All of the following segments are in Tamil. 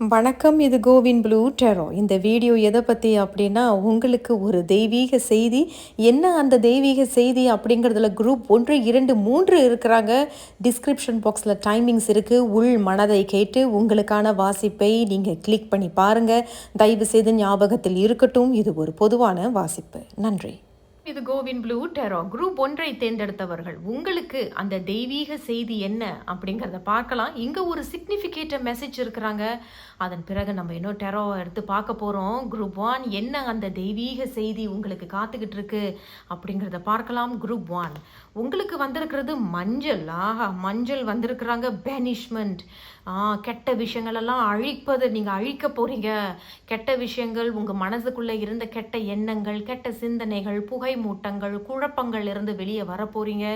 வணக்கம் இது கோவின் ப்ளூ டெரோ. இந்த வீடியோ எதை பற்றி அப்படின்னா உங்களுக்கு ஒரு தெய்வீக செய்தி. என்ன அந்த தெய்வீக செய்தி அப்படிங்கிறதுல குரூப் ஒன்று இரண்டு மூன்று இருக்கிறாங்க. டிஸ்கிரிப்ஷன் பாக்ஸில் டைமிங்ஸ் இருக்குது உள் மனதை கேட்டு உங்களுக்கான வாசிப்பை நீங்கள் கிளிக் பண்ணி பாருங்கள் தயவு செய்து ஞாபகத்தில் இருக்கட்டும். இது ஒரு பொதுவான வாசிப்பு. நன்றி. இது கோவின் ப்ளூ டெரோ குரூப் ஒன்றை தேர்ந்தெடுத்தவர்கள் உங்களுக்கு அந்த தெய்வீக செய்தி என்ன அப்படிங்கிறத பார்க்கலாம். இங்கே ஒரு சிக்னிஃபிகேட்ட மெசேஜ் இருக்கிறாங்க. அதன் பிறகு நம்ம இன்னும் டெரோவை எடுத்து பார்க்க போகிறோம் குரூப் ஒன் என்ன அந்த தெய்வீக செய்தி உங்களுக்கு காத்துக்கிட்டு இருக்கு அப்படிங்கிறத பார்க்கலாம். குரூப் ஒன் உங்களுக்கு வந்திருக்கிறது மஞ்சள். ஆஹா மஞ்சள் வந்திருக்கிறாங்க. பேனிஷ்மெண்ட் கெட்ட விஷயங்களெல்லாம் அழிப்பது நீங்கள் அழிக்க போகிறீங்க கெட்ட விஷயங்கள் உங்கள் மனசுக்குள்ளே இருந்த கெட்ட எண்ணங்கள் கெட்ட சிந்தனைகள் புகை மூட்டங்கள் குழப்பங்கள் இருந்து வெளியே வர போகிறீங்க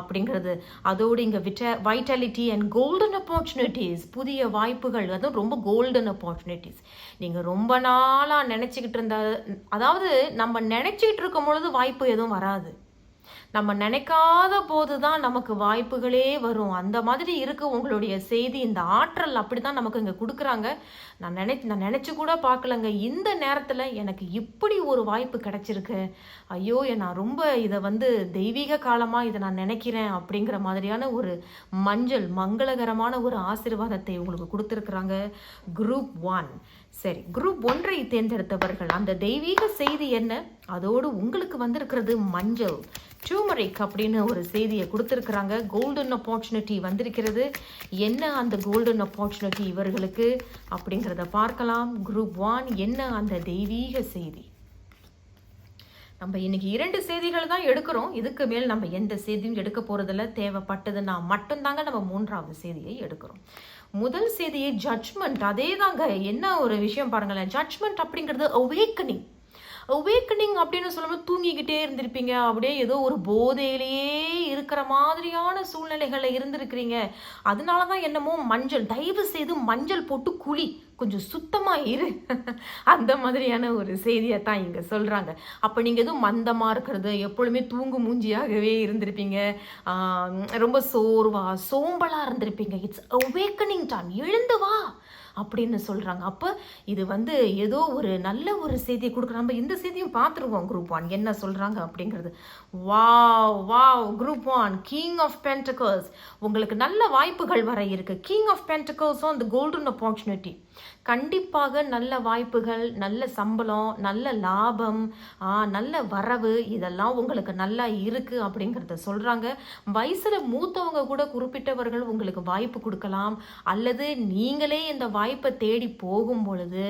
அப்படிங்கிறது. அதோடு இங்கே விட்ட வைட்டாலிட்டி அண்ட் கோல்டன் ஆப்பர்ச்சுனிட்டிஸ் புதிய வாய்ப்புகள் அதுவும் ரொம்ப கோல்டன் ஆப்பர்ச்சுனிட்டிஸ் நீங்கள் ரொம்ப நாளாக நினச்சிக்கிட்டு இருந்த அதாவது நம்ம நினச்சிக்கிட்டு இருக்கும் பொழுது வாய்ப்பு எதுவும் வராது. நம்ம நினைக்காத போது தான் நமக்கு வாய்ப்புகளே வரும். அந்த மாதிரி இருக்கு உங்களுடைய செய்தி இந்த ஆற்றல் அப்படி தான் நமக்கு இங்கே கொடுக்குறாங்க. நான் நினை நான் நினச்சி கூட பார்க்கலங்க. இந்த நேரத்தில் எனக்கு இப்படி ஒரு வாய்ப்பு கிடைச்சிருக்கு. ஐயோ நான் ரொம்ப இதை வந்து தெய்வீக காலமாக இதை நான் நினைக்கிறேன் அப்படிங்கிற மாதிரியான ஒரு மஞ்சள் மங்களகரமான ஒரு ஆசீர்வாதத்தை உங்களுக்கு கொடுத்துருக்குறாங்க. Group one. சரி குரூப் ஒன்றை தேர்ந்தெடுத்தவர்கள் அந்த தெய்வீக செய்தி என்ன? அதோடு உங்களுக்கு வந்திருக்கிறது மஞ்சள். டியூமரிக் அப்படின்னு ஒரு செய்தியை கொடுத்துருக்குறாங்க. கோல்டன் ஆப்பர்ச்சுனிட்டி வந்திருக்கிறது. என்ன அந்த கோல்டன் ஆப்பர்ச்சுனிட்டி இவர்களுக்கு அப்படிங்கிறத பார்க்கலாம். குரூப் ஒன் என்ன அந்த தெய்வீக செய்தி? நம்ம இன்னைக்கு இரண்டு செய்திகள் தான் எடுக்கிறோம். இதுக்கு மேல் நம்ம எந்த செய்தியும் எடுக்க போகிறதில்ல தேவைப்பட்டதுன்னா மட்டும்தாங்க நம்ம மூன்றாவது செய்தியை எடுக்கிறோம். முதல் செய்தியை ஜட்ஜ்மெண்ட் அதே தாங்க என்ன ஒரு விஷயம் பாருங்களேன். ஜட்ஜ்மெண்ட் அப்படிங்கிறது அவேக்கனிங் அவேக்கனிங் அப்படின்னு சொல்லும்போது தூங்கிக்கிட்டே இருந்திருப்பீங்க. அப்படியே ஏதோ ஒரு போதையிலேயே இருக்கிற மாதிரியான சூழ்நிலைகளில் இருந்திருக்கிறீங்க. அதனால தான் என்னமோ மஞ்சள் தயவு செய்து மஞ்சள் போட்டு குழி கொஞ்சம் சுத்தமாக இரு. அந்த மாதிரியான ஒரு செய்தியை தான் இங்கே சொல்கிறாங்க அப்போ நீங்கள் எதுவும் மந்தமாக இருக்கிறது எப்பொழுதுமே தூங்கு மூஞ்சியாகவே இருந்திருப்பீங்க. ரொம்ப சோர்வா சோம்பலாக இருந்திருப்பீங்க. இட்ஸ் அவேக்கனிங் டைம் எழுந்து வா. அப்படின்னு சொல்கிறாங்க அப்போ இது வந்து ஏதோ ஒரு நல்ல ஒரு செய்தியை கொடுக்குற நம்ம இந்த செய்தியும் பார்த்துருவோம் குரூப் ஒன் என்ன சொல்கிறாங்க அப்படிங்கிறது. Wow wow group one king of pentacles உங்களுக்கு நல்ல வாய்ப்புகள் வர இருக்குது கிங் ஆஃப் பென்டகல்ஸும் அந்த கோல்டன் ஆப்பர்ச்சுனிட்டி கண்டிப்பாக நல்ல வாய்ப்புகள் நல்ல சம்பளம் நல்ல லாபம் நல்ல வரவு இதெல்லாம் உங்களுக்கு நல்லா இருக்கு அப்படிங்கிறத சொல்றாங்க. வயசுல மூத்தவங்க கூட குறிப்பிட்டவர்கள் உங்களுக்கு வாய்ப்பு கொடுக்கலாம். அல்லது நீங்களே இந்த வாய்ப்பை தேடி போகும் பொழுது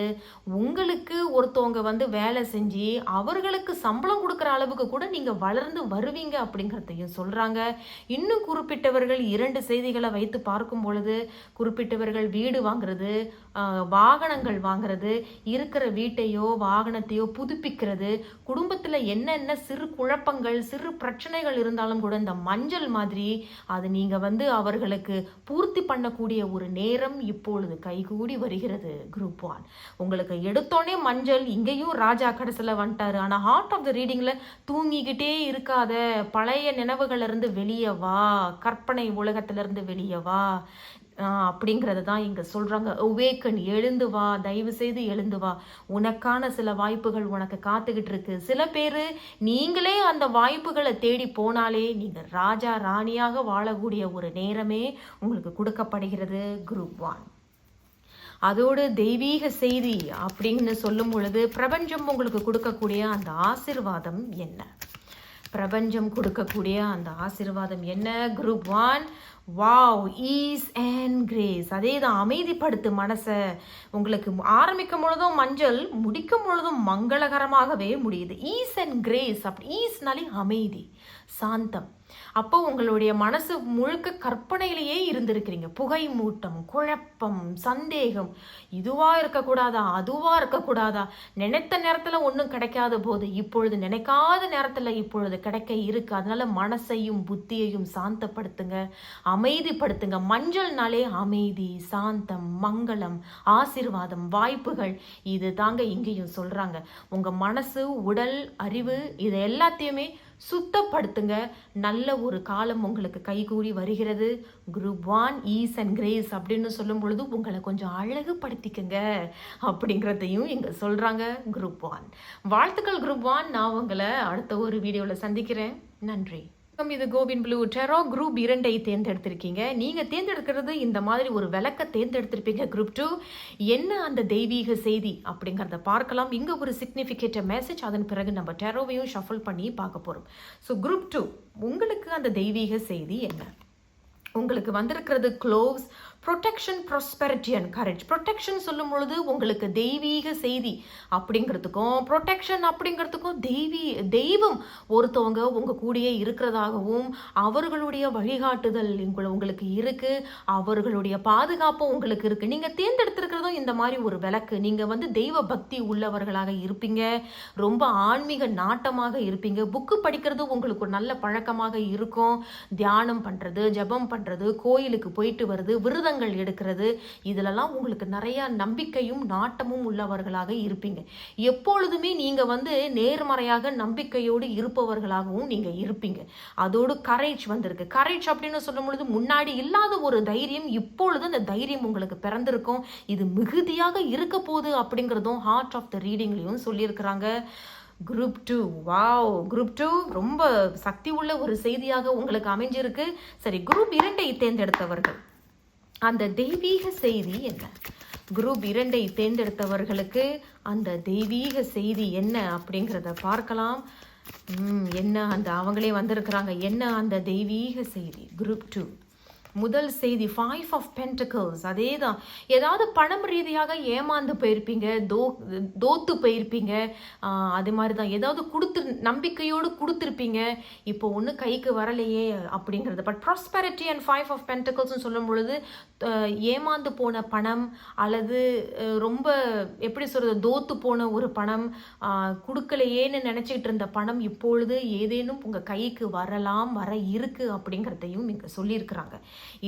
உங்களுக்கு ஒருத்தவங்க வந்து வேலை செஞ்சு அவர்களுக்கு சம்பளம் கொடுக்குற அளவுக்கு கூட நீங்க வளர்ந்து வருவீங்க அப்படிங்கிறதையும் சொல்றாங்க. இன்னும் குறிப்பிட்டவர்கள் இரண்டு செய்திகளை வைத்து பார்க்கும் பொழுது குறிப்பிட்டவர்கள் வீடு வாங்குறது வாகனங்கள் வாங்குறது இருக்கிற வீட்டையோ வாகனத்தையோ புதுப்பிக்கிறது குடும்பத்தில் என்னென்ன சிறு குழப்பங்கள் சிறு பிரச்சனைகள் இருந்தாலும் கூட இந்த மஞ்சள் மாதிரி அது நீங்கள் வந்து அவர்களுக்கு பூர்த்தி பண்ணக்கூடிய ஒரு நேரம் இப்பொழுது கைகூடி வருகிறது குரூப் ஒன் உங்களுக்கு எடுத்தோடனே மஞ்சள் இங்கேயும் ராஜா கடைசியில் வந்துட்டாரு. ஆனால் ஹார்ட் ஆஃப் த ரீடிங்கில் தூங்கிக்கிட்டே இருக்காத பழைய நினைவுகளிலிருந்து வெளியே வா கற்பனை உலகத்திலிருந்து வெளியே வா. அப்படிங்கிறத தான் இங்கே சொல்கிறாங்க ஒவேக்கன் எழுந்து வா தயவு செய்து எழுந்து வா. உனக்கான சில வாய்ப்புகள் உனக்கு காத்துக்கிட்டு இருக்கு. சில பேர் நீங்களே அந்த வாய்ப்புகளை தேடி போனாலே நீங்கள் ராஜா ராணியாக வாழக்கூடிய ஒரு நேரமே உங்களுக்கு கொடுக்கப்படுகிறது குரூப் ஒன் அதோடு தெய்வீக செய்தி அப்படின்னு சொல்லும் பொழுது பிரபஞ்சம் உங்களுக்கு கொடுக்கக்கூடிய அந்த ஆசிர்வாதம் என்ன? பிரபஞ்சம் கொடுக்கக்கூடிய அந்த ஆசிர்வாதம் என்ன? Group one wow ease and grace அதே தான் அமைதிப்படுத்து மனசை. உங்களுக்கு ஆரம்பிக்கும் பொழுதும் மஞ்சள் முடிக்கும் பொழுதும் மங்களகரமாகவே முடியுது. ஈஸ் அண்ட் கிரேஸ் அப்படி ஈஸ்னாலே அமைதி. சாந்தம். அப்போ உங்களுடைய மனசு முழுக்க கற்பனையிலேயே இருந்திருக்கிறீங்க. புகை மூட்டம் குழப்பம் சந்தேகம். இதுவா இருக்கக்கூடாதா? அதுவா இருக்கக்கூடாதா? நினைத்த நேரத்தில் ஒன்றும் கிடைக்காத போது இப்பொழுது நினைக்காத நேரத்தில் இப்பொழுது கிடைக்க இருக்கு. அதனால மனசையும் புத்தியையும் சாந்தப்படுத்துங்க. அமைதிப்படுத்துங்க. மஞ்சள்னாலே அமைதி சாந்தம் மங்களம் ஆசீர்வாதம் வாய்ப்புகள். இது தாங்க இங்கேயும் சொல்றாங்க. உங்க மனசு உடல் அறிவு இது எல்லாத்தையுமே சுத்தப்படுத்துங்க. நல்ல ஒரு காலம் உங்களுக்கு கைகூடி வருகிறது. Group one ease and grace அப்படின்னு சொல்லும் பொழுது உங்களை கொஞ்சம் அழகுபடுத்திக்கங்க அப்படிங்கிறதையும் இங்கே சொல்கிறாங்க குரூப் ஒன் வாழ்த்துக்கள் குரூப் ஒன் நான் உங்களை அடுத்த ஒரு வீடியோவில் சந்திக்கிறேன். நன்றி. வணக்கம், இது கோவின் ப்ளூ. டெரோ குரூப் இரண்டை தேர்ந்தெடுத்திருக்கீங்க. நீங்க தேர்ந்தெடுக்கிறது இந்த மாதிரி ஒரு விளக்க தேர்ந்தெடுத்திருப்பீங்க குரூப் டூ என்ன அந்த தெய்வீக செய்தி அப்படிங்கறத பார்க்கலாம். இங்க ஒரு சிக்னிஃபிகேட் மெசேஜ் அதன் பிறகு நம்ம டெரோவையும் ஷஃபல் பண்ணி பார்க்க போறோம். ஸோ குரூப் டூ உங்களுக்கு அந்த தெய்வீக செய்தி என்ன? உங்களுக்கு வந்திருக்கிறது gloves protection prosperity and courage protection சொல்லும் பொழுது உங்களுக்கு தெய்வீக செய்தி அப்படிங்கிறதுக்கும் ப்ரொடெக்ஷன் அப்படிங்கிறதுக்கும் தெய்வீ தெய்வம் ஒருத்தவங்க உங்கள் கூடயே இருக்கிறதாகவும் அவர்களுடைய வழிகாட்டுதல் உங்கள- உங்களுக்கு இருக்குது அவர்களுடைய பாதுகாப்பும் உங்களுக்கு இருக்குது நீங்கள் தேர்ந்தெடுத்திருக்கிறதும் இந்த மாதிரி ஒரு விளக்கு. நீங்கள் வந்து தெய்வ பக்தி உள்ளவர்களாக இருப்பீங்க ரொம்ப ஆன்மீக நாட்டமாக இருப்பீங்க. புக்கு படிக்கிறது உங்களுக்கு ஒரு நல்ல பழக்கமாக இருக்கும். தியானம் பண்ணுறது ஜெபம் பண்ணுறது கோயிலுக்கு போயிட்டு வருது விரதங்கள் எடுக்கிறது. இதுலலாம் உங்களுக்கு நிறையா நம்பிக்கையும் நாட்டமும் உள்ளவர்களாக இருப்பீங்க. எப்பொழுதுமே நீங்கள் வந்து நேர்மறையாக நம்பிக்கையோடு இருப்பவர்களாகவும் நீங்கள் இருப்பீங்க. அதோடு கரேஜ் வந்திருக்கு. கரேஜ் அப்படின்னு சொல்லும் பொழுது முன்னாடி இல்லாத ஒரு தைரியம் இப்பொழுது அந்த தைரியம் உங்களுக்கு பிறந்திருக்கும். இது மிகுதியாக இருக்க போகுது அப்படிங்கிறதும் ஹார்ட் ஆஃப் த ரீடிங்லையும் சொல்லியிருக்கிறாங்க. Group two wow group two ரொம்ப சக்தி உள்ள ஒரு செய்தியாக உங்களுக்கு அமைஞ்சிருக்கு. சரி குரூப் இரண்டை தேர்ந்தெடுத்தவர்கள். அந்த தெய்வீக செய்தி என்ன? குரூப் இரண்டை தேர்ந்தெடுத்தவர்களுக்கு அந்த தெய்வீக செய்தி என்ன அப்படிங்கிறத பார்க்கலாம். என்ன அந்த அவங்களே வந்திருக்கிறாங்க. என்ன அந்த தெய்வீக செய்தி? Group two. முதல் செய்தி ஃபைவ் ஆஃப் பென்டக்கல்ஸ் அதே தான் ஏதாவது பணம் ரீதியாக ஏமாந்து போயிருப்பீங்க தோ தோத்து போயிருப்பீங்க. அது மாதிரி தான் ஏதாவது கொடுத்து நம்பிக்கையோடு கொடுத்துருப்பீங்க. இப்போ ஒன்றும் கைக்கு வரலையே அப்படிங்கிறது. But prosperity and five of பென்டக்கல்ஸ்னு சொல்லும் பொழுது ஏமாந்து போன பணம் அல்லது ரொம்ப எப்படி சொல்கிறது தோத்து போன ஒரு பணம் கொடுக்கலையேன்னு நினச்சிக்கிட்டு இருந்த பணம் இப்பொழுது ஏதேனும் உங்கள் கைக்கு வரலாம் வர இருக்குது அப்படிங்கிறதையும் இங்கே சொல்லியிருக்கிறாங்க.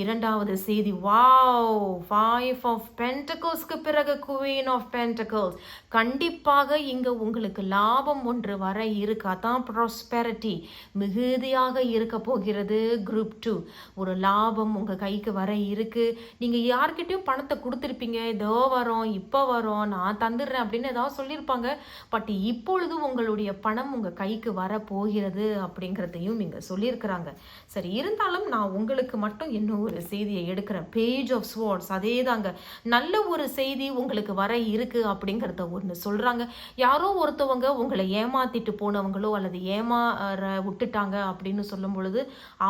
இரண்டாவது செய்தி வாவ் ஃபைவ் ஆஃப் பென்டகோஸ்க்கு பிறகு குவீன் ஆஃப் பென்டகோஸ் கண்டிப்பாக இங்கே உங்களுக்கு லாபம் ஒன்று வர இருக்கு. அதான் ப்ராஸ்பெரிட்டி மிகுதியாக இருக்க போகிறது குரூப் டூ ஒரு லாபம் உங்கள் கைக்கு வர இருக்கு. நீங்கள் யார்கிட்டையும் பணத்தை கொடுத்துருப்பீங்க. இதோ வரோம் இப்போ வரோம் நான் தந்துடுறேன் அப்படின்னு ஏதாவது சொல்லியிருப்பாங்க. பட் இப்பொழுது உங்களுடைய பணம் உங்கள் கைக்கு வர போகிறது அப்படிங்கிறதையும் இங்கே சொல்லியிருக்கிறாங்க. சரி இருந்தாலும் நான் உங்களுக்கு மட்டும் இன்னும் ஒரு செய்தியை எடுக்கிறேன் பேஜ் ஆஃப் ஸ்வார்ட்ஸ் அதே தாங்க நல்ல ஒரு செய்தி உங்களுக்கு வர இருக்கு அப்படிங்கிறத ஒன்று சொல்கிறாங்க யாரோ ஒருத்தவங்க உங்களை ஏமாத்திட்டு போனவங்களோ அல்லது ஏமாற விட்டுட்டாங்க அப்படின்னு சொல்லும் பொழுது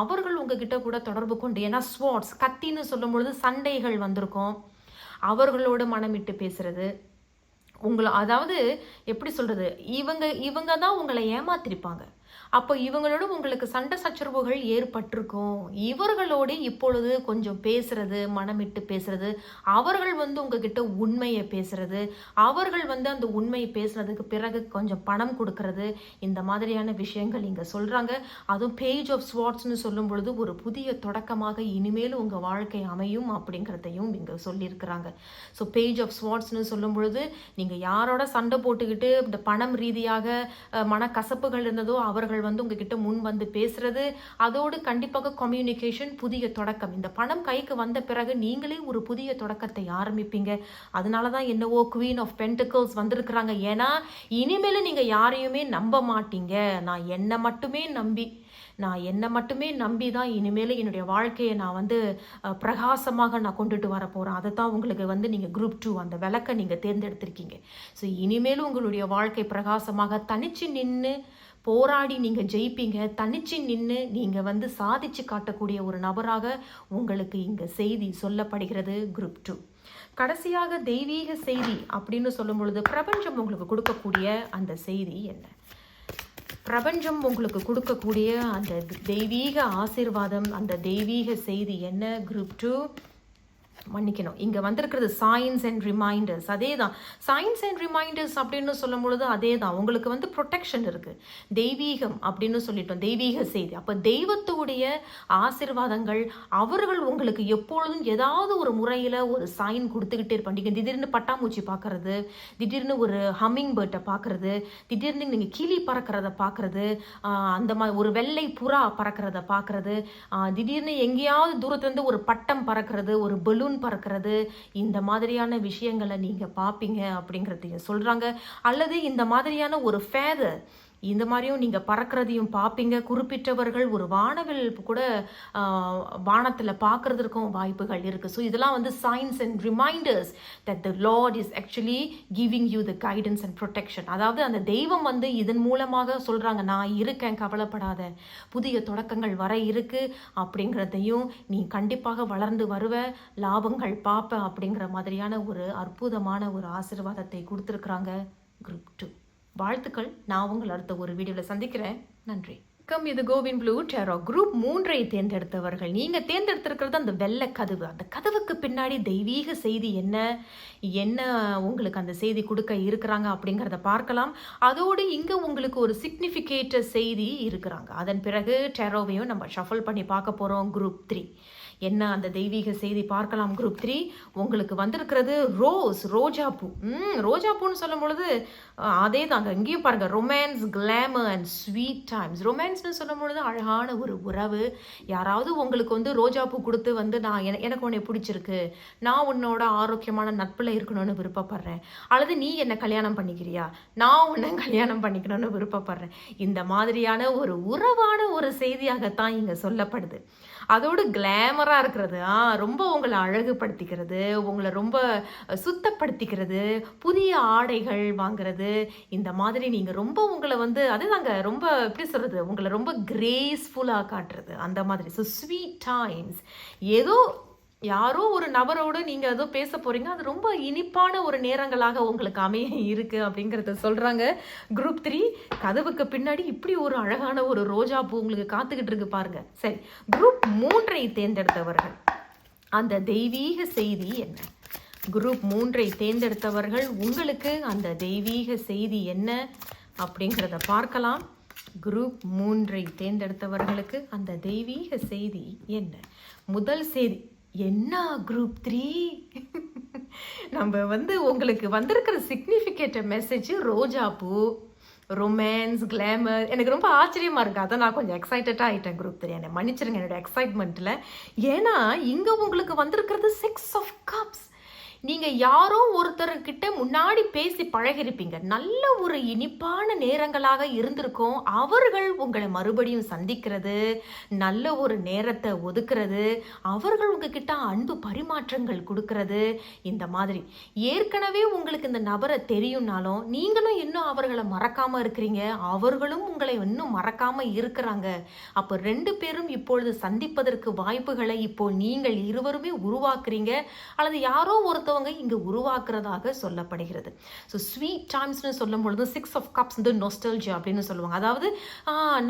அவர்கள் உங்ககிட்ட கூட தொடர்பு கொண்டு ஏன்னா ஸ்வார்ட்ஸ் கத்தின்னு சொல்லும் பொழுது சண்டைகள் வந்திருக்கும். அவர்களோட மனமிட்டு பேசுறது. உங்களை அதாவது எப்படி சொல்றது? இவங்க இவங்க தான் உங்களை ஏமாத்திருப்பாங்க. அப்போ இவங்களோட உங்களுக்கு சண்டை சச்சரவுகள் ஏற்பட்டிருக்கும். இவர்களோடு இப்பொழுது கொஞ்சம் பேசுறது மனமிட்டு பேசுறது அவர்கள் வந்து உங்ககிட்ட உண்மையை பேசுறது அவர்கள் வந்து அந்த உண்மையை பேசுனதுக்கு பிறகு கொஞ்சம் பணம் கொடுக்கறது இந்த மாதிரியான விஷயங்கள் இங்கே சொல்றாங்க. அதுவும் பேஜ் ஆஃப் ஸ்வாட்ஸ்னு சொல்லும் பொழுது ஒரு புதிய தொடக்கமாக இனிமேலும் உங்க வாழ்க்கை அமையும் அப்படிங்கிறதையும் இங்க சொல்லியிருக்கிறாங்க. ஸோ பேஜ் ஆஃப் ஸ்வாட்ஸ்னு சொல்லும் பொழுது நீங்க யாரோட சண்டை போட்டுக்கிட்டு இந்த பணம் ரீதியாக மனக்கசப்புகள் இருந்ததோ அவர் அவர்கள் வந்து உங்ககிட்ட முன் வந்து பேசுறது அதோடு கண்டிப்பாக கம்யூனிகேஷன் புதிய தொடக்கம். இந்த பணம் கைக்கு வந்த பிறகு நீங்களே ஒரு புதிய தொடக்கத்தை ஆரம்பிப்பீங்க. அதனால தான் என்னவோ குவீன் ஆஃப் பென்டிகல்ஸ் வந்திருக்கிறாங்க. ஏன்னா இனிமேல் நீங்கள் யாரையுமே நம்ப மாட்டீங்க. நான் என்னை மட்டுமே நம்பி நான் என்னை மட்டுமே நம்பி தான் இனிமேல் என்னுடைய வாழ்க்கையை நான் வந்து பிரகாசமாக நான் கொண்டுட்டு வர போகிறேன் அதை தான் உங்களுக்கு வந்து நீங்கள் குரூப் டூ அந்த விளக்கை நீங்கள் தேர்ந்தெடுத்திருக்கீங்க. ஸோ இனிமேலும் உங்களுடைய வாழ்க்கை பிரகாசமாக தனிச்சு நின்று போராடி நீங்கள் ஜெயிப்பீங்க. தனிச்சு நின்று நீங்கள் வந்து சாதிச்சு காட்டக்கூடிய ஒரு நபராக உங்களுக்கு இங்கே செய்தி சொல்லப்படுகிறது குரூப் டூ கடைசியாக தெய்வீக செய்தி அப்படின்னு சொல்லும் பொழுது பிரபஞ்சம் உங்களுக்கு கொடுக்கக்கூடிய அந்த செய்தி என்ன? பிரபஞ்சம் உங்களுக்கு கொடுக்கக்கூடிய அந்த தெய்வீக ஆசீர்வாதம் அந்த தெய்வீக செய்தி என்ன? குரூப் டூ மன்னிக்கணும். இங்கே வந்திருக்கிறது சயின்ஸ் அண்ட் ரிமைண்டர்ஸ் அதே தான் சயின்ஸ் அண்ட் ரிமைண்டர்ஸ் அப்படின்னு சொல்லும் பொழுது அதே தான் உங்களுக்கு வந்து ப்ரொடெக்ஷன் இருக்குது தெய்வீகம் அப்படின்னு சொல்லிட்டோம். தெய்வீக செய்தி. அப்போ தெய்வத்துடைய ஆசிர்வாதங்கள் அவர்கள் உங்களுக்கு எப்பொழுதும் ஏதாவது ஒரு முறையில் ஒரு சைன் கொடுத்துக்கிட்டே இருப்பாங்க. திடீர்னு பட்டாம்பூச்சி பார்க்கறது திடீர்னு ஒரு ஹம்மிங் பேர்ட்டை பார்க்குறது திடீர்னு நீங்கள் கிளி பறக்கிறத பார்க்குறது அந்த மாதிரி ஒரு வெள்ளை புறா பறக்கிறத பார்க்குறது திடீர்னு எங்கேயாவது தூரத்துலேருந்து ஒரு பட்டம் பறக்கிறது ஒரு பலூன் பறக்கிறது இந்த மாதிரியான விஷயங்களை நீங்க பார்ப்பீங்க அப்படிங்கிறதையும் சொல்றாங்க. அல்லது இந்த மாதிரியான ஒரு ஃபேதர் இந்த மாதிரியும் நீங்கள் பறக்கிறதையும் பார்ப்பீங்க குறிப்பிட்டவர்கள் ஒரு வானவில் கூட வானத்தில் பார்க்கறதுக்கும் வாய்ப்புகள் இருக்குது ஸோ இதெல்லாம் வந்து signs and reminders that the Lord is actually giving you the guidance and protection அதாவது அந்த தெய்வம் வந்து இதன் மூலமாக சொல்கிறாங்க நான் இருக்கேன் கவலைப்படாத. புதிய தொடக்கங்கள் வர இருக்கு. அப்படிங்கிறதையும் நீ கண்டிப்பாக வளர்ந்து வருவ. லாபங்கள் பார்ப்ப அப்படிங்கிற மாதிரியான ஒரு அற்புதமான ஒரு ஆசீர்வாதத்தை கொடுத்துருக்குறாங்க குரூப் டூ வாழ்த்துக்கள். நான் உங்களை அடுத்த ஒரு வீடியோவில் சந்திக்கிறேன். நன்றி. கம் இது கோவின் ப்ளூ டெரோ குரூப் மூன்றை தேர்ந்தெடுத்தவர்கள். நீங்கள் தேர்ந்தெடுத்திருக்கிறது அந்த வெள்ளை கதவு. அந்த கதவுக்கு பின்னாடி தெய்வீக செய்தி என்ன? என்ன உங்களுக்கு அந்த செய்தி கொடுக்க இருக்கிறாங்க அப்படிங்கிறத பார்க்கலாம். அதோடு இங்கே உங்களுக்கு ஒரு சிக்னிஃபிகேட் செய்தி இருக்கிறாங்க. அதன் பிறகு டெரோவையும் நம்ம ஷஃபல் பண்ணி பார்க்க போகிறோம் குரூப் த்ரீ என்ன அந்த தெய்வீக செய்தி பார்க்கலாம் குரூப் த்ரீ உங்களுக்கு வந்திருக்கிறது ரோஸ் ரோஜா பூ. ம் ரோஜா பூன்னு சொல்லும் பொழுது அதே தாங்க இங்கேயும் பாருங்க romance glamour and sweet times ரொமான்ஸ்னு சொல்லும் பொழுது அழகான ஒரு உறவு. யாராவது உங்களுக்கு வந்து ரோஜா பூ கொடுத்து வந்து நான் என- எனக்கு உன்னை பிடிச்சிருக்கு. நான் உன்னோட ஆரோக்கியமான நட்பில் இருக்கணும்னு விருப்பப்படுறேன். அல்லது நீ என்னை கல்யாணம் பண்ணிக்கிறியா? நான் உன்னை கல்யாணம் பண்ணிக்கணும்னு விருப்பப்படுறேன். இந்த மாதிரியான ஒரு உறவான ஒரு செய்தியாகத்தான் இங்கே சொல்லப்படுது. அதோடு கிளாமராக இருக்கிறது. ஆ ரொம்ப உங்களை அழகுபடுத்திக்கிறது உங்களை ரொம்ப சுத்தப்படுத்திக்கிறது புதிய ஆடைகள் வாங்குறது. இந்த மாதிரி நீங்கள் ரொம்ப உங்களை வந்து அதுதாங்க ரொம்ப எப்படி சொல்கிறது உங்களை ரொம்ப கிரேஸ்ஃபுல்லாக காட்டுறது. அந்த மாதிரி. ஸோ ஸ்வீட் டைம்ஸ் ஏதோ யாரோ ஒரு நபரோடு நீங்க ஏதோ பேச போறீங்க. அது ரொம்ப இனிப்பான ஒரு நேரங்களாக உங்களுக்கு அமைய இருக்கு அப்படிங்கறத சொல்றாங்க. குரூப் த்ரீ கதவுக்கு பின்னாடி இப்படி ஒரு அழகான ஒரு ரோஜா பூ உங்களுக்கு காத்துக்கிட்டு இருக்கு பாருங்க. சரி குரூப் மூன்றை தேர்ந்தெடுத்தவர்கள். அந்த தெய்வீக செய்தி என்ன? குரூப் மூன்றை தேர்ந்தெடுத்தவர்கள் உங்களுக்கு அந்த தெய்வீக செய்தி என்ன அப்படிங்கிறத பார்க்கலாம். குரூப் மூன்றை தேர்ந்தெடுத்தவர்களுக்கு அந்த தெய்வீக செய்தி என்ன? முதல் செய்தி என்ன குரூப் த்ரீ நம்ம வந்து உங்களுக்கு வந்திருக்கிற சிக்னிஃபிகேட் மெசேஜ் ரோஜா பூ ரொமான்ஸ் கிளாமர் எனக்கு ரொம்ப ஆச்சரியமாக இருக்குது அதான் நான் கொஞ்சம் எக்ஸைட்டடாக ஆகிட்டேன் குரூப் த்ரீ என்னை மன்னிச்சிருங்க என்னோட எக்ஸைட்மெண்ட்டில் ஏன்னா இங்கே உங்களுக்கு வந்திருக்கிறது சிக்ஸ் ஆஃப் கப்ஸ் நீங்க யாரோ ஒருத்தர்கிட்ட முன்னாடி பேசி பழகிருப்பீங்க. நல்ல ஒரு இனிப்பான நேரங்களாக இருந்திருக்கும். அவர்கள் உங்களை மறுபடியும் சந்திக்கிறது நல்ல ஒரு நேரத்தை ஒதுக்குறது அவர்கள் உங்ககிட்ட அன்பு பரிமாற்றங்கள் கொடுக்கறது இந்த மாதிரி. ஏற்கனவே உங்களுக்கு இந்த நபரை தெரியும்னாலும் நீங்களும் இன்னும் அவர்களை மறக்காம இருக்கிறீங்க. அவர்களும் உங்களை இன்னும் மறக்காம இருக்கிறாங்க. அப்போ ரெண்டு பேரும் இப்பொழுது சந்திப்பதற்கு வாய்ப்புகளை இப்போ நீங்கள் இருவருமே உருவாக்குறீங்க. அல்லது யாரோ ஒருத்தவங்க இங்க உருவாக்குறதாக சொல்லப்படுகிறது. ஸோ ஸ்வீட் டைம்ஸ்னு சொல்லும் பொழுது சிக்ஸ் ஆஃப் கப்ஸ் வந்து நொஸ்டல்ஜி அப்படின்னு சொல்லுவாங்க. அதாவது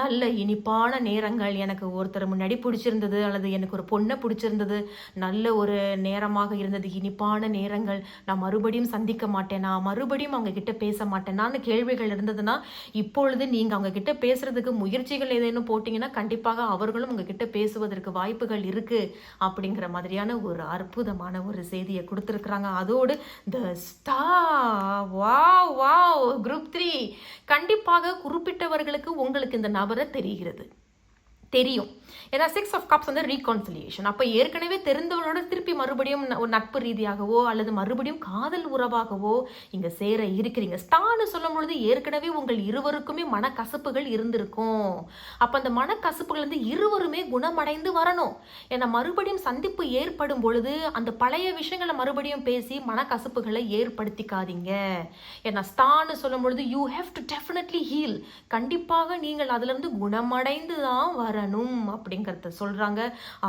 நல்ல இனிப்பான நேரங்கள். எனக்கு ஒருத்தர் முன்னாடி பிடிச்சிருந்தது அல்லது எனக்கு ஒரு பொண்ணை பிடிச்சிருந்தது. நல்ல ஒரு நேரமாக இருந்தது. இனிப்பான நேரங்கள். நான் மறுபடியும் சந்திக்க மாட்டேன்? நான் மறுபடியும் அவங்க கிட்ட பேச மாட்டேனான்னு கேள்விகள் இருந்ததுன்னா இப்பொழுது நீங்கள் அவங்க கிட்ட பேசுறதுக்கு முயற்சிகள் ஏதேனும் போட்டிங்கன்னா கண்டிப்பாக அவர்களும் உங்ககிட்ட பேசுவதற்கு வாய்ப்புகள் இருக்கு. அப்படிங்கிற மாதிரியான ஒரு அற்புதமான ஒரு செய்தியை கொடுத்துருக்குறாங்க. அதோடு த ஸ்டா வா வா குரூப் த்ரீ கண்டிப்பாக குறிப்பிட்டவர்களுக்கு உங்களுக்கு இந்த நபரை தெரிகிறது. தெரியும். ஏன்னா சிக்ஸ் ஆஃப் கப்ஸ் வந்து ரீகான்சிலியேஷன் அப்போ ஏற்கனவே தெரிந்தவளோட திருப்பி மறுபடியும் ஒரு நட்பு ரீதியாகவோ அல்லது மறுபடியும் காதல் உறவாகவோ இங்கே சேர இருக்கிறீங்க. ஸ்தான்னு சொல்லும் பொழுது ஏற்கனவே உங்கள் இருவருக்குமே மனக்கசப்புகள் இருந்திருக்கும். அப்போ அந்த மனக்கசப்புகள் வந்து இருவருமே குணமடைந்து வரணும். ஏன்னா மறுபடியும் சந்திப்பு ஏற்படும் பொழுது அந்த பழைய விஷயங்களை மறுபடியும் பேசி மனக்கசப்புகளை ஏற்படுத்திக்காதீங்க. ஏன்னா ஸ்தான்னு சொல்லும் பொழுது you have to definitely heal கண்டிப்பாக நீங்கள் அதுலேருந்து குணமடைந்து தான் வரணும் வாழணும் அப்படிங்கிறத சொல்கிறாங்க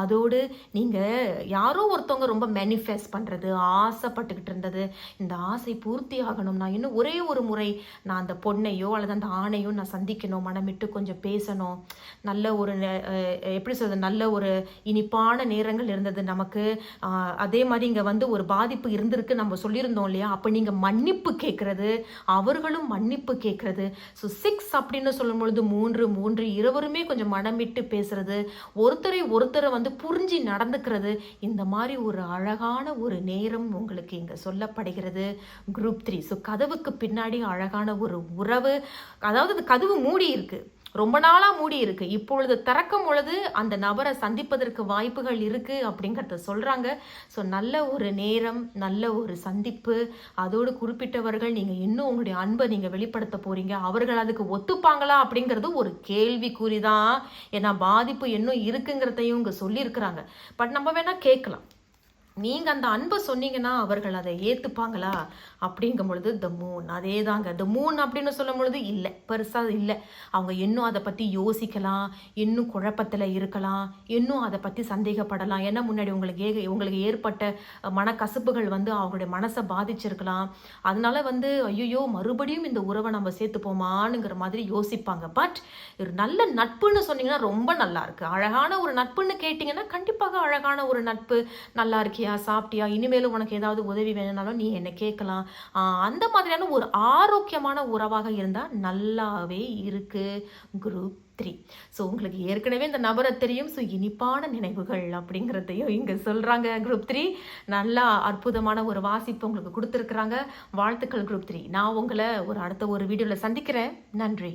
அதோடு நீங்கள் யாரோ ஒருத்தவங்க ரொம்ப மேனிஃபெஸ்ட் பண்ணுறது ஆசைப்பட்டுக்கிட்டு இருந்தது. இந்த ஆசை பூர்த்தி ஆகணும்னா இன்னும் ஒரே ஒரு முறை நான் அந்த பொண்ணையோ அல்லது அந்த ஆணையோ நான் சந்திக்கணும். மனமிட்டு கொஞ்சம் பேசணும். நல்ல ஒரு எப்படி சொல்றது? நல்ல ஒரு இனிப்பான நேரங்கள் இருந்தது நமக்கு. அதே மாதிரி இங்கே வந்து ஒரு பாதிப்பு இருந்திருக்கு. நம்ம சொல்லியிருந்தோம் இல்லையா? அப்போ நீங்கள் மன்னிப்பு கேட்குறது அவர்களும் மன்னிப்பு கேட்குறது. ஸோ சிக்ஸ் அப்படின்னு சொல்லும் பொழுது மூன்று மூன்று இருவருமே கொஞ்சம் மனமிட்டு பேசுறது ஒருத்தரை ஒருத்தரை வந்து புரிஞ்சு நடந்துக்கிறது இந்த மாதிரி ஒரு அழகான ஒரு நேரம் உங்களுக்கு இங்கே சொல்லப்படுகிறது. குரூப் த்ரீ ஸோ கதவுக்கு பின்னாடி அழகான ஒரு உறவு அதாவது அது கதவு மூடி இருக்கு. ரொம்ப நாளாக மூடி இருக்கு. இப்பொழுது திறக்கும் பொழுது அந்த நபரை சந்திப்பதற்கு வாய்ப்புகள் இருக்கு அப்படிங்கிறத சொல்றாங்க. ஸோ நல்ல ஒரு நேரம் நல்ல ஒரு சந்திப்பு. அதோடு குறிப்பிட்டவர்கள் நீங்கள் இன்னும் உங்களுடைய அன்பை நீங்கள் வெளிப்படுத்த போறீங்க. அவர்கள் அதுக்கு ஒத்துப்பாங்களா அப்படிங்கிறது ஒரு கேள்விக்குறி தான் ஏன்னா பாதிப்பு இன்னும் இருக்குங்கிறதையும் இங்கே சொல்லியிருக்கிறாங்க. பட் நம்ம வேணால் கேட்கலாம். நீங்கள் அந்த அன்பை சொன்னீங்கன்னா அவர்கள் அதை ஏற்றுப்பாங்களா அப்படிங்கும் பொழுது த மூன் அதே தாங்க த மூன் அப்படின்னு சொல்லும் பொழுது இல்லை. பெருசாக இல்லை. அவங்க இன்னும் அதை பற்றி யோசிக்கலாம். இன்னும் குழப்பத்தில் இருக்கலாம். இன்னும் அதை பற்றி சந்தேகப்படலாம். ஏன்னா முன்னாடி உங்களுக்கு ஏ உங்களுக்கு ஏற்பட்ட மனக்கசப்புகள் வந்து அவங்களுடைய மனசை பாதிச்சிருக்கலாம். அதனால வந்து ஐயோ மறுபடியும் இந்த உறவை நம்ம சேர்த்துப்போமானுங்கிற மாதிரி யோசிப்பாங்க. பட் ஒரு நல்ல நட்புன்னு சொன்னீங்கன்னா ரொம்ப நல்லாயிருக்கு அழகான ஒரு நட்புன்னு கேட்டிங்கன்னா கண்டிப்பாக அழகான ஒரு நட்பு. நல்லா சாப்பிட்டியா இனிமேலும் உனக்கு ஏதாவது உதவி வேணும்னாலும் நீ என்னை கேட்கலாம். அந்த மாதிரியான ஒரு ஆரோக்கியமான உறவாக இருந்தால் நல்லாவே இருக்குது குரூப் த்ரீ. ஸோ உங்களுக்கு ஏற்கனவே இந்த நபரை தெரியும். ஸோ இனிப்பான நினைவுகள் அப்படிங்கிறதையும் இங்கே சொல்கிறாங்க குரூப் த்ரீ. நல்லா அற்புதமான ஒரு வாசிப்பு உங்களுக்கு கொடுத்துருக்குறாங்க. வாழ்த்துக்கள் குரூப் த்ரீ. நான் உங்களை ஒரு அடுத்த ஒரு வீடியோவில் சந்திக்கிறேன். நன்றி.